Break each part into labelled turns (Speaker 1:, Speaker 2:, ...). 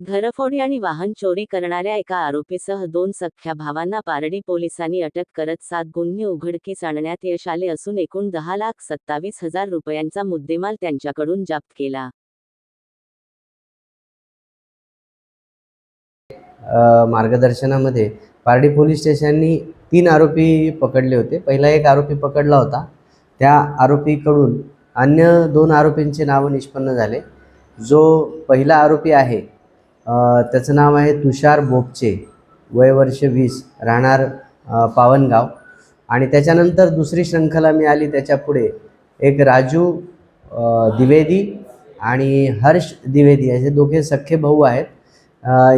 Speaker 1: घरफोडी आणि वाहन चोरी करणाऱ्या एका आरोपीसह दोन सख्या भावांना पारडी पोलिसांनी अटक करत सात गुन्हे उघडकीस आणण्यात यश आले असून एकूण दहा लाख सत्तावीस हजार रुपयांचा मुद्देमाल त्यांच्याकडून जप्त केला.
Speaker 2: मार्गदर्शनामध्ये पारडी पोलीस स्टेशननी तीन आरोपी पकडले होते. पहिला एक आरोपी पकडला होता. त्या आरोपीकडून अन्य दोन आरोपींचे नावं निष्पन्न झाले. जो पहिला आरोपी आहे त्याचं नाव आहे तुषार बोपचे वय वर्ष वीस राहणार पावनगाव. आणि त्याच्यानंतर दुसरी शृंखला मिळाली त्याच्यापुढे एक राजू द्विवेदी आणि हर्ष द्विवेदी असे दोघे सख्खे भाऊ आहेत.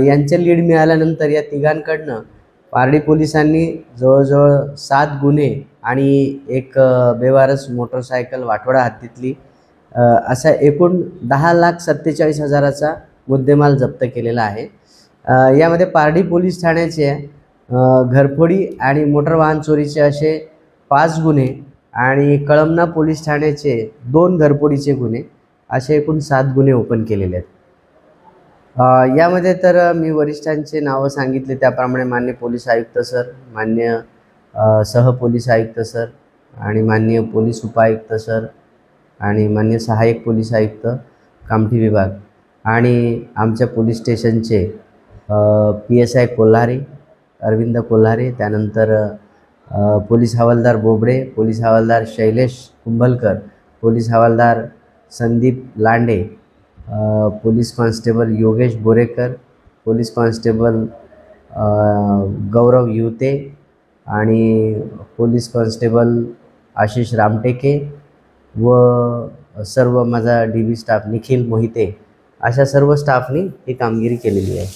Speaker 2: यांचे लीड मिळाल्यानंतर या तिघांकडनं पारडी पोलिसांनी जवळजवळ सात गुन्हे आणि एक बेवारस मोटरसायकल वाटोडा हद्दीतली असा एकूण दहा लाख सत्तेचाळीस हजाराचा मुद्देमाल जप्त केलेला आहे. यामध्ये पारडी पोलीस ठाण्याचे घरफोडी आणि मोटर वाहन चोरीचे असे पाच गुन्हे आणि कळमना पोलीस ठाण्याचे दोन घरफोडीचे गुन्हे असे एकूण सात गुन्हे ओपन केलेले आहेत. यामध्ये तर मी वरिष्ठांचे नावं सांगितले त्याप्रमाणे मान्य पोलीस आयुक्त सर मान्य सह पोलीस आयुक्त सर आणि मान्य पोलीस उपायुक्त सर आणि मान्य सहाय्यक पोलीस आयुक्त कामठी विभाग. आणि आमच्या पोलीस स्टेशनचे P S I Kolhare Arvind Kolhare त्यानंतर पोलीस हवालदार बोबडे पोलीस हवालदार शैलेश कुंभलकर पोलीस हवालदार Sandeep Lande police constable Yogesh Borekar police constable Gaurav Yute आणि पोलीस कॉन्स्टेबल आशिष रामटेके व सर्व माझा D B staff Nikhil Mohite. अशा सर्व स्टाफनी ही कामगिरी केलेली आहे.